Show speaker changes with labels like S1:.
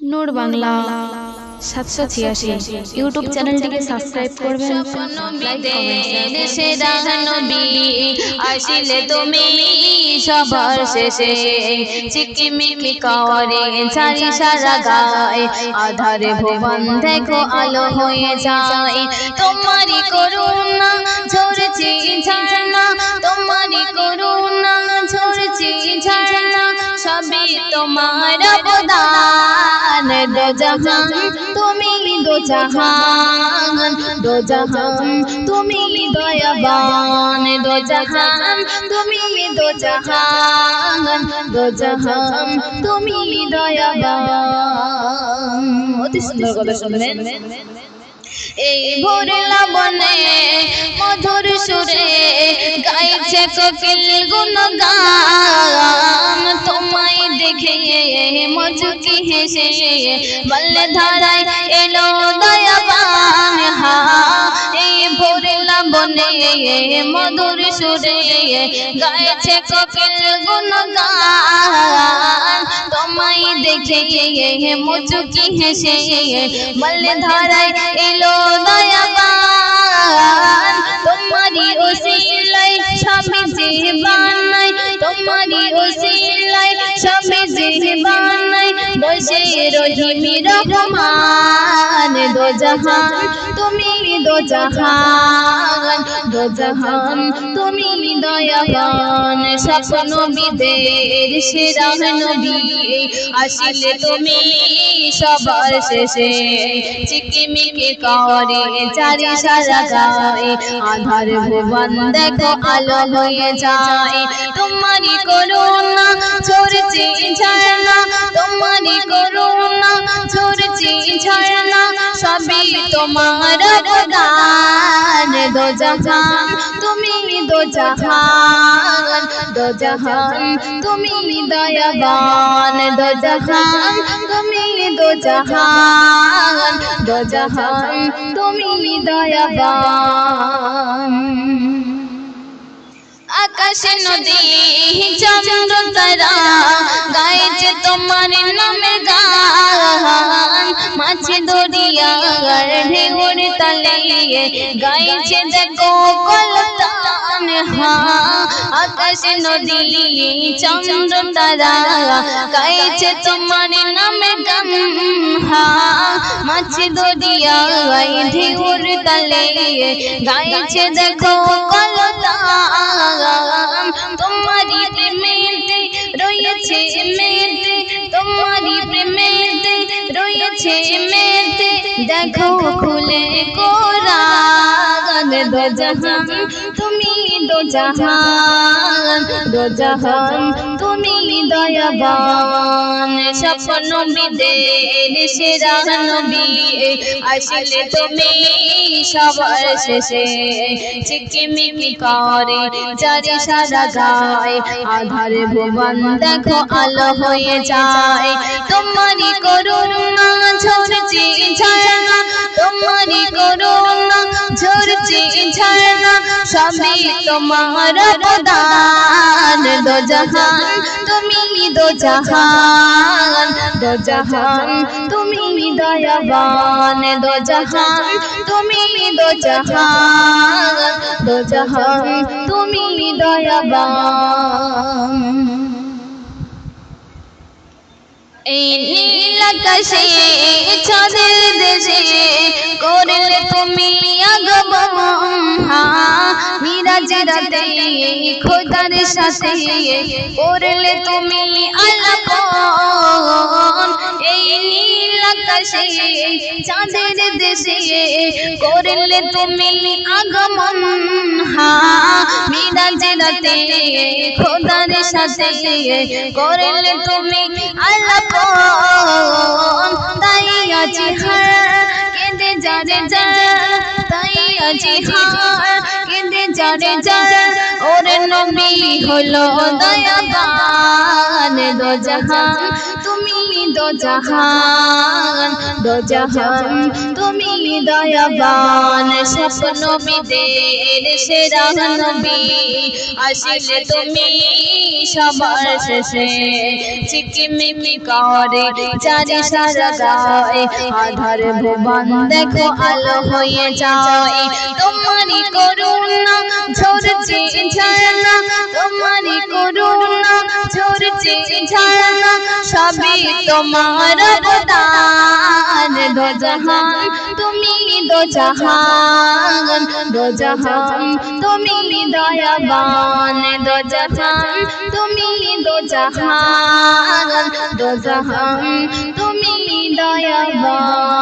S1: নূর বাংলা সাতশো ছিয়াশি। ইউটিউব চ্যানেলটিকে সাবস্ক্রাইব করবেন।
S2: আসিলে তুমি সবার শেষে চিকিমিকি করে চারি সারা গায়। আধারে ভুবন দেখো আলো হয়ে যায়। তোমারই করুণা অবদান দো জাহান তুমি দো জাহান দো জাহান তুমি দয়াবান দো জাহান তুমি দো জাহান দো জাহান তুমি দয়াবান। অতি সুন্দর কথা শুনবেন। এই ভোর লাবনে মধুর সুরে গাইছে কোকিল গুণগান। তোমায় দেখে মজুকি হেসে বললে ধারায় এলো দয়াবান হা। মধুর সুরে গাইছে কোকিল গুণগান। তোমায় দেখে মুচুকি হেসে বললে ধারায় এলো দয়াবান। তোমারই ওসিলাই তোমারই রহিমি রহমান দো জাহান তুমি দো জাহান দো জাহান তুমি দয়াবান। স্বপ্ন বিদের সেরা নবী আসিলে তুমি সবার শেষে। চিকিমিকি করে চারি সারা গায়ে, আধার ভুবন দেখো আলো হয়ে যায়। তোমারই করুণা ঝরছে ঝর্ণা তোমারই করুণা ঝরছে ঝর্ণা সবই তোমার অবদান। দো জাহান, তুমি দো জাহান। দো জাহান, তুমি দয়াবান। দো জাহান, তুমি দো জাহান। দো জাহান, তুমি দয়াবান। আকাশে নদী মাছে দরিয়া ঢেউর তলে গাইছে দেখো কলতান হা আকাশে নদী চন্দ্র তারা গাইছে তোমার নামে গান হা মাছে দরিয়া ঢেউর তলে গাইছে দেখো কলতান তোমারি প্রেমেতে রয়েছে মেতে তোমারি প্রেমেতে রয়েছে মেতে দেখো খুলে কোরআন দো জাহান তুমি দো জাহান দো জাহান তুমি দয়াবান। স্বপ্ন বিদের সেরা নবী, আসলে তুমি সবার শেষে করে, চারি সারা আধার ভুবন দেখো আলো হয়ে যায়। তোমারই করুণা ঝরছে তোমারই করুণা ঝরছে ঝর্ণা সবই তোমার অবদান। দো জাহান তুমি দো জাহান দো জাহান তুমি দয়াবান দো জাহান তুমি দো জাহান দো জাহান তুমি দয়াবান এই আকাশে চাঁদের দেশে করলে তুমি মিরাজ রাতে খোদার সাথে। করলে তুমি আলাপন। এই নীল আকাশে চাঁদের দেশে করলে তুমি আগমন। হা রাতে খোদার সাথে করলে তুমি আলাপন তাই আছি কেঁদে তাই আছি কেঁদে ওর নবী হলো তুমি দো জাহান তুমি দয়াবান স্বপ্ন বিদের সেরা নবী। আসলে তুমি সবার শেষে চিকিমিকি করে, চারি সারা গায়ে আধার ভুবন দেখো, আলো হয়ে যায়। তোমারই করুণা ঝরছে, ঝরনা। তোমারই করুণা ঝরছে, ঝরনা। সবই তোমার অবদান। দো জাহান, তুমি দো জাহান। দো জাহান, তুমি দয়াবান। দো জাহান, তুমি দো জাহান। দো জাহান, তুমি দয়াবান।